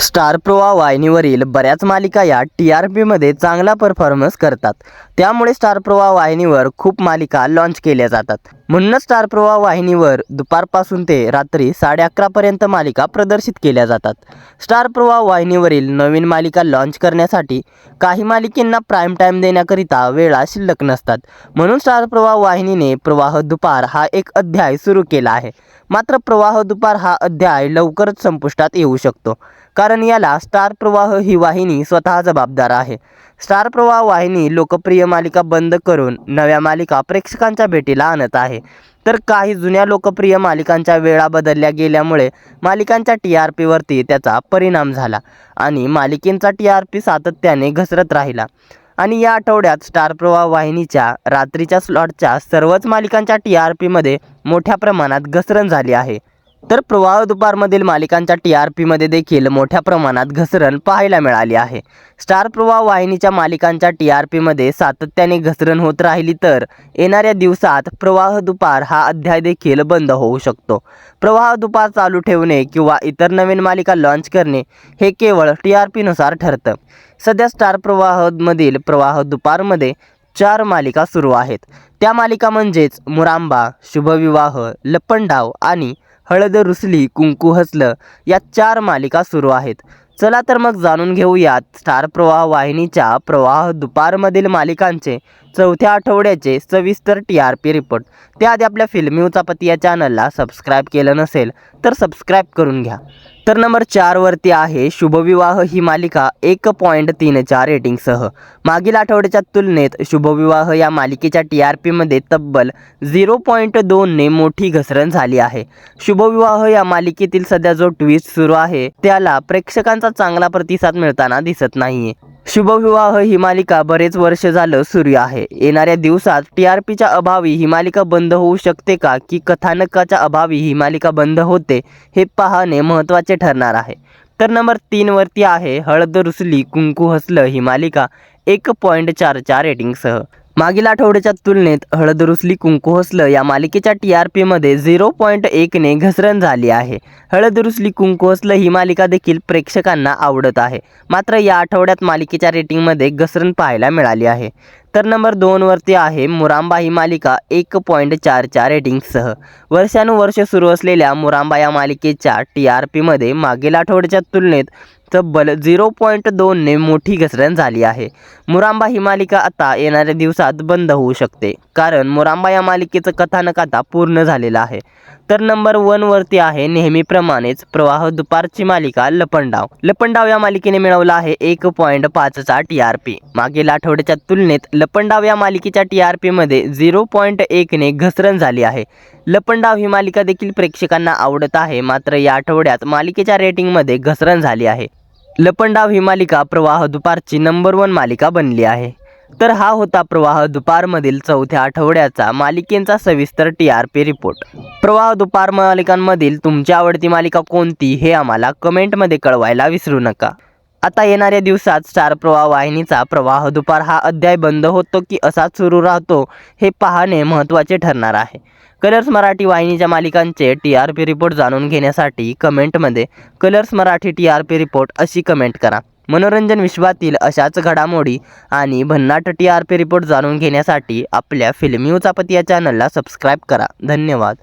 Star प्रवा वाहिनीवरील बऱ्याच मालिका या टी आर पीमध्ये चांगला परफॉर्मन्स करतात. त्यामुळे स्टार प्रवाह वाहिनीवर खूप मालिका लॉन्च केल्या जातात. म्हणूनच स्टार प्रवा वाहिनीवर दुपारपासून ते रात्री साडे अकरापर्यंत मालिका प्रदर्शित केल्या जातात. स्टार प्रवा वाहिनीवरील नवीन मालिका लॉन्च करण्यासाठी काही मालिकेंना प्राईम टाईम देण्याकरिता वेळा शिल्लक नसतात. म्हणून स्टार प्रवाह वाहिनीने प्रवाह दुपार हा एक अध्याय सुरू केला आहे. मात्र प्रवाह दुपार हा अध्याय लवकरच संपुष्टात येऊ शकतो. कारण याला स्टार प्रवाह ही वाहिनी स्वतः जबाबदार आहे. स्टार प्रवाह वाहिनी लोकप्रिय मालिका बंद करून नव्या मालिका प्रेक्षकांच्या भेटीला आणत आहे. तर काही जुन्या लोकप्रिय मालिकांच्या वेळा बदलल्या गेल्यामुळे मालिकांच्या टी आर पीवरती त्याचा परिणाम झाला आणि मालिकेंचा टी आर पी सातत्याने घसरत राहिला. आणि या आठवड्यात स्टार प्रवाह वाहिनीच्या रात्रीच्या स्लॉटच्या सर्वच मालिकांच्या टी आर पीमध्ये मोठ्या प्रमाणात घसरण झाली आहे. तर प्रवाह दुपारमधील मालिकांच्या टी आर पीमध्ये देखील मोठ्या प्रमाणात घसरण पाहायला मिळाली आहे. स्टार प्रवाह वाहिनीच्या मालिकांच्या टी आर पीमध्ये सातत्याने घसरण होत राहिली तर येणाऱ्या दिवसात प्रवाह दुपार हा अध्याय देखील बंद होऊ शकतो. प्रवाह दुपार चालू ठेवणे किंवा इतर नवीन मालिका लॉन्च करणे हे केवळ टी आर पीनुसार ठरतं. सध्या स्टार प्रवाहमधील प्रवाह दुपारमध्ये चार मालिका सुरू आहेत. त्या मालिका म्हणजेच मुरांबा शुभविवाह लपंडाव आणि हळद रुसली कुंकू हसलं या चार मालिका सुरू आहेत. चला तर मग जाणून घेऊयात स्टार प्रवाह वाहिनीच्या प्रवाह दुपारमधील मालिकांचे चौथ्या आठवड्याचे सविस्तर टी आर पी रिपोर्ट त्याआधी आपल्या फिल्मी उचापती या चॅनलला सबस्क्राईब केलं नसेल तर सबस्क्राईब करून घ्या. तर नंबर चारवरती आहे शुभविवाह ही मालिका एक पॉईंट चार रेटिंगसह मागील आठवड्याच्या तुलनेत शुभविवाह या मालिकेच्या टी आर पीमध्ये तब्बल झिरो पॉईंट दोनने मोठी घसरण झाली आहे. शुभविवाह या मालिकेतील सध्या जो ट्विस्ट सुरू आहे त्याला प्रेक्षकांचा चांगला प्रतिसाद मिळताना दिसत नाहीये. शुभविवाह ही मालिका बरेच वर्ष झालं सुरू आहे. येणाऱ्या दिवसात टी आर पीच्या अभावी ही मालिका बंद होऊ शकते का? की कथानकाच्या अभावी ही मालिका बंद होते हे पाहणे महत्त्वाचे ठरणार आहे. तर नंबर तीनवरती आहे हळद रुसली कुंकू हसलं ही मालिका एक पॉईंट चारच्या रेटिंगसह मागील आठवड्याच्या तुलनेत हळद रुसली कुंकू हसलं या मालिकेच्या टी आर पीमध्ये झिरो पॉईंट एकने घसरण झाली आहे. हळद रुसली कुंकू हसलं ही मालिका देखील प्रेक्षकांना आवडत आहे. मात्र या आठवड्यात मालिकेच्या रेटिंगमध्ये घसरण पाहायला मिळाली आहे. तर नंबर दोनवरती आहे मुरांबा ही मालिका एक पॉईंट चारच्या रेटिंगसह वर्षानुवर्ष सुरू असलेल्या मुरांबा या मालिकेच्या टी आर पीमध्ये मागील आठवड्याच्या तुलनेत तब्बल झिरो पॉईंट दोनने मोठी घसरण झाली आहे. मुरांबा ही मालिका आता येणाऱ्या दिवसात बंद होऊ शकते. कारण मुरांबा या मालिकेचं कथानक आता पूर्ण झालेलं आहे. तर नंबर वनवरती आहे नेहमीप्रमाणेच प्रवाह दुपारची मालिका लपंडाव. लपंडाव या मालिकेने मिळवला आहे एक पॉईंट पाचचा टी आर पी मागील आठवड्याच्या तुलनेत लपंडाव या मालिकेच्या टी आर पीमध्ये झिरो पॉईंट एकने घसरण झाली आहे. लपंडाव ही मालिका देखील प्रेक्षकांना आवडत आहे मात्र या आठवड्यात मालिकेच्या रेटिंगमध्ये घसरण झाली आहे. लपंडाव ही मालिका प्रवाह दुपारची नंबर वन मालिका बनली आहे. तर हा होता प्रवाह दुपारमधील चौथ्या आठवड्याचा. मालिकेंचा सविस्तर टी आर पी रिपोर्ट प्रवाह दुपार मालिकांमधील तुमची आवडती मालिका कोणती हे आम्हाला कमेंटमध्ये कळवायला विसरू नका. आता येणाऱ्या दिवसात स्टार प्रवाह वाहिनीचा प्रवाह दुपार हा अध्याय बंद होतो की असाच सुरू राहतो हे पाहणे महत्त्वाचे ठरणार आहे. कलर्स मराठी वाहिनीच्या मालिकांचे टी आर पी रिपोर्ट जाणून घेण्यासाठी कमेंटमध्ये Colors Marathi T R P report अशी कमेंट करा. मनोरंजन विश्वातील अशाच घडामोडी आणि भन्नाट टी आर पी रिपोर्ट जाणून घेण्यासाठी आपल्या फिल्मी उचापती या चॅनलला सबस्क्राईब करा. धन्यवाद.